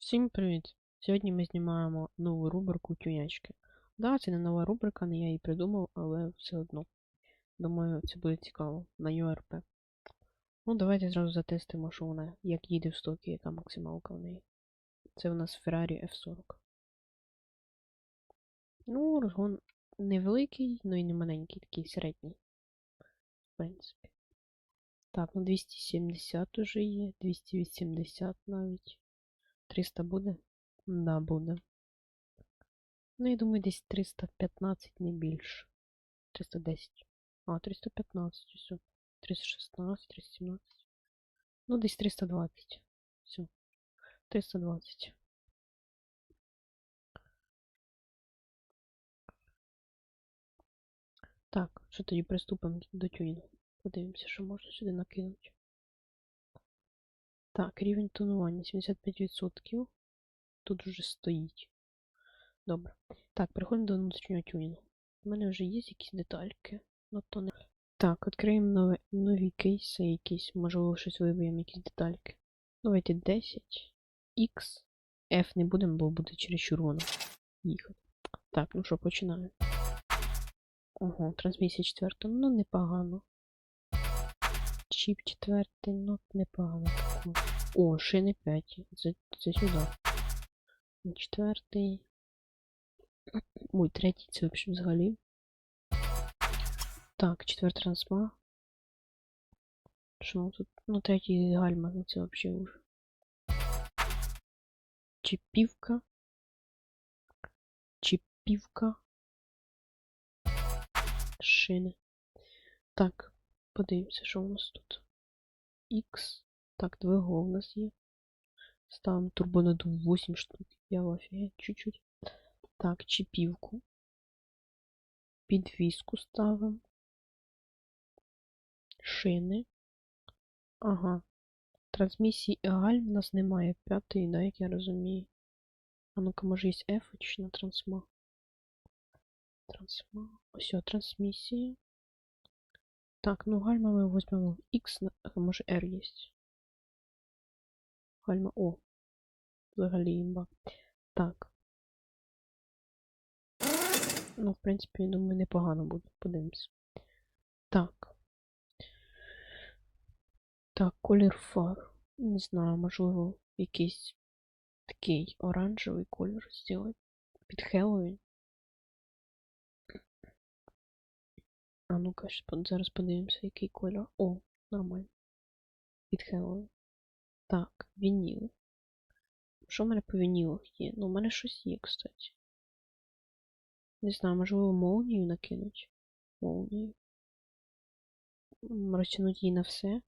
Всім привіт! Сьогодні ми знімаємо нову рубрику тюнячки. Да, це не нова рубрика, не я її придумав, але все одно. Думаю, це буде цікаво на ЮРП. Ну, давайте зразу затестимо, що вона, як їде в стокі, яка максималка в неї. Це у нас Ferrari F40. Ну, розгон невеликий, ну і не маленький, такий середній. В принципі. Так, ну 270 уже є, 280 навіть. 300 буде? Да, буде. Ну, я думаю, десь 315, не більше. 310. А, 315, все. 316, 317. Ну, десь 320. Все. 320. Так, що тоді приступимо до тюнінгу. Подивимося, що можна сюди накинути. Так, рівень тонування 75%. Тут вже стоїть. Добре. Так, переходимо до внутрішнього тюнінгу. У мене вже є якісь детальки, но то не. Так, відкриємо нові, нові кейси якісь, можливо, щось виб'ємо, якісь детальки. Давайте 10. X. F не будемо, бо буде через червоно їхати. Так, ну що, починаємо. Ого, трансмісія четверта, ну непогано. Чіп четвертий, ну непогано також. О, шини 5. Це, це сюди. Четвертий. Ой, третій, це взагалі взагалі. Так, четвертий трансма. Що тут? Ну, третій гальма, ну це взагалі уже. Чіпівка. Чіпівка. Шини. Так, подивимося, що у нас тут. X. Так, двигун у нас є. Ставимо турбонадув 8 штук. Я в офіге чуть-чуть. Так, чіпівку. Підвіску ставимо. Шини. Ага. Трансмісії гальм у нас немає. П'ятої, да, як я розумію. А ну-ка, може є F на трансма. Трансма. Ось, трансмісія. Так, ну гальма ми візьмемо X, а може R є. Гальма О. Взагалі імба. Так. Ну, в принципі, я думаю, непогано буде. Подивимось. Так. Так, колір фар. Не знаю, можливо, якийсь такий оранжевий колір зробити. Під Хеллоуін. А ну-ка, зараз подивимося, який колір. О, нормально. Під Хеллоуін. Так, вініл. Що в мене по вінілах є? Ну, у мене щось є, кстати. Не знаю, можливо, молнію накинуть. Молнію. Розтягнути її на все.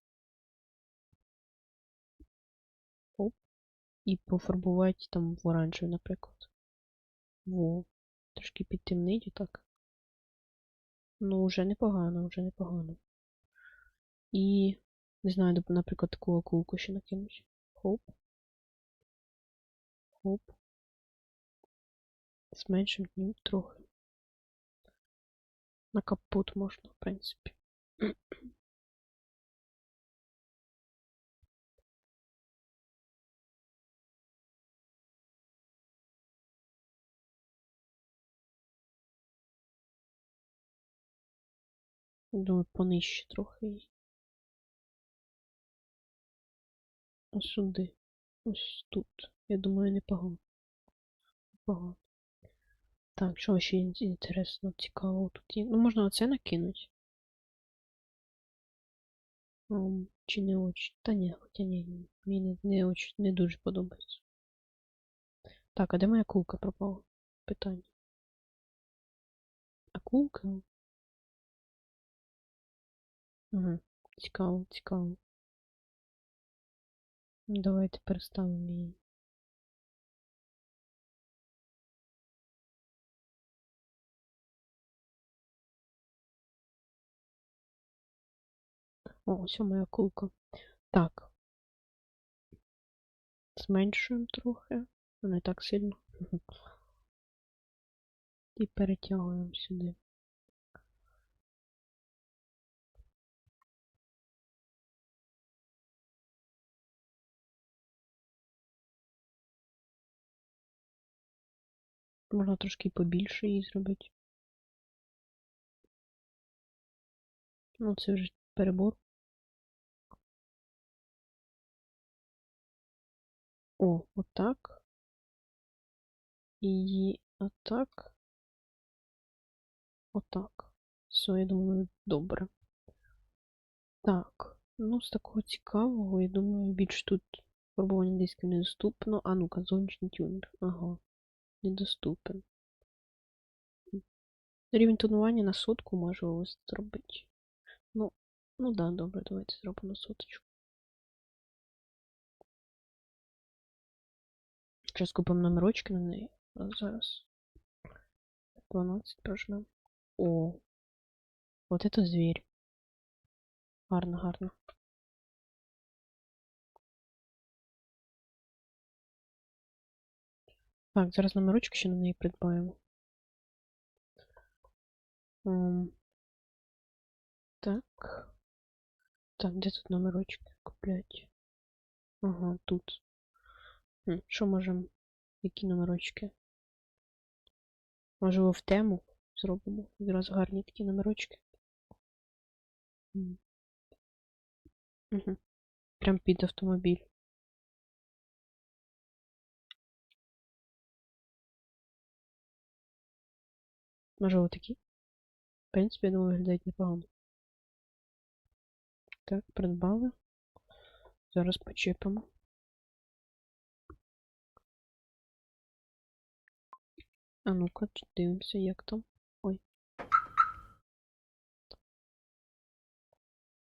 Оп. І пофарбувати там в оранжевий, наприклад. Во. Трошки підтемнить так. Ну, вже непогано, вже непогано. І не знаю, наприклад, таку акулку ще накинуть. Хоп. Хоп. Зменшимо днів трохи. На капот можна, в принципі. Думаю, понижче трохи її. Ось сюди. Ось тут. Я думаю, непогано. Непогано. Так, що ще інтересно, цікаво тут є? Ну, можна оце накинути. Um, чи не очень? Та ні, хоча ні, мені не, не, очень, не дуже подобається. Так, а де моя кулка пропала? Питання. А кулка? Угу, цікаво, цікаво. Давайте переставимо її. О, ось моя кулка. Так. Зменшуємо трохи, не так сильно. І перетягуємо сюди. Можна трошки побільше її зробити. Ну, це вже перебор. О, отак. І отак. Отак. Все, я думаю, добре. Так, ну з такого цікавого, я думаю, більш тут фарбування дисків недоступно. А ну-ка, зовнішній тюнер. Ага, недоступен. Рівень тонування на сотку можу зробити. Ну, ну да, добре, давайте зробимо соточку. Зараз купимо номерочки на неї. А зараз. 12 прожмем. О, вот это зверь. Гарно, гарно. Так, зараз номерочки ще на неї придбаємо. Ем, так. Так, де тут номерочки куплять? Ага, тут. Що можемо? Які номерочки? Можливо, в тему зробимо. Якраз гарні такі номерочки. Угу. Прям під автомобіль. Можливо, такі? В принципі, я думаю, виглядають непогано. Так, придбали. Зараз почепимо. А ну-ка, дивимося, як там. Ой.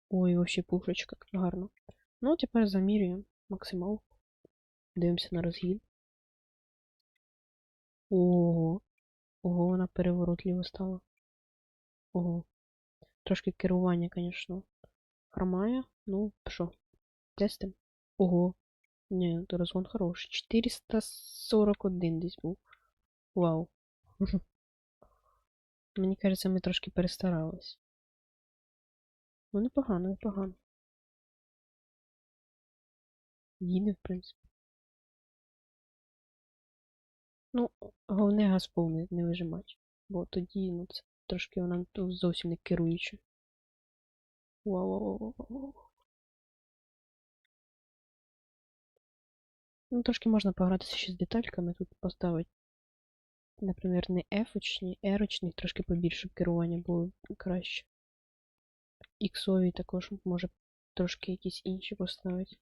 Ой, вообще пушечка, гарно. Ну, тепер замірюємо максимал. Дивимося на розгін. Ого. Ого, вона переворотливо стала. Ого. Трошки керування, звісно, хромає. Ну, що, тестим? Ого. Ні, то розгон хороший. 441 десь був. Вау. Мені кажеться, ми трошки перестарались. Ну, непогано, непогано. Їде, в принципі. Ну, головне газ повний не вижимати. Бо тоді, ну, це трошки вона тут зовсім не керуюча. Вау-вау-вау-вау. Ну, трошки можна погратися ще з детальками. Тут поставити, наприклад, не F-очні, R-очні, трошки побільше щоб керування було краще. Іксові також може трошки якісь інші поставити.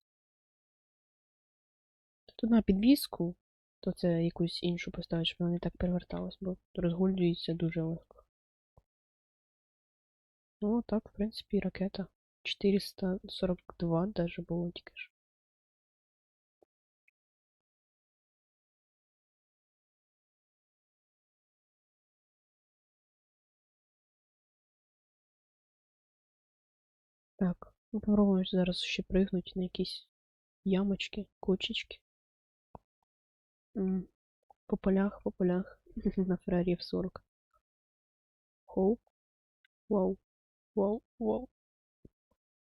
Тут на підвіску, то це якусь іншу поставити, щоб вона не так переверталась, бо розгулюється дуже легко. Ну, так, в принципі, ракета. 442 даже було тільки ж. Так, попробуємо зараз ще пригнути на якісь ямочки, кочечки. По полях, по полях. На Феррарі F40. Хоу. Вау. Вау, вау.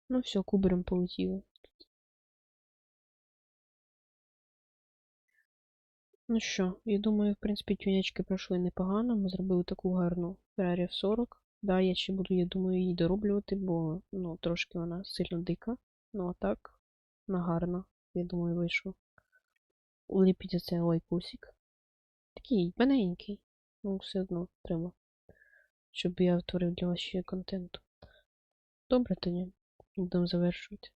Ну все, кубарем полетіло. Ну що, я думаю, в принципі, тюнячки пройшли непогано. Ми зробили таку гарну Ferrari F40. Да, я ще буду, я думаю, її дороблювати, бо ну, трошки вона сильно дика. Ну а так, вона гарна, я думаю, вийшов. Уліпіть цей лайкусик. Такий маленький. Ну, все одно треба. Щоб я творив для вас ще контенту. Добре тоді. Будемо завершувати.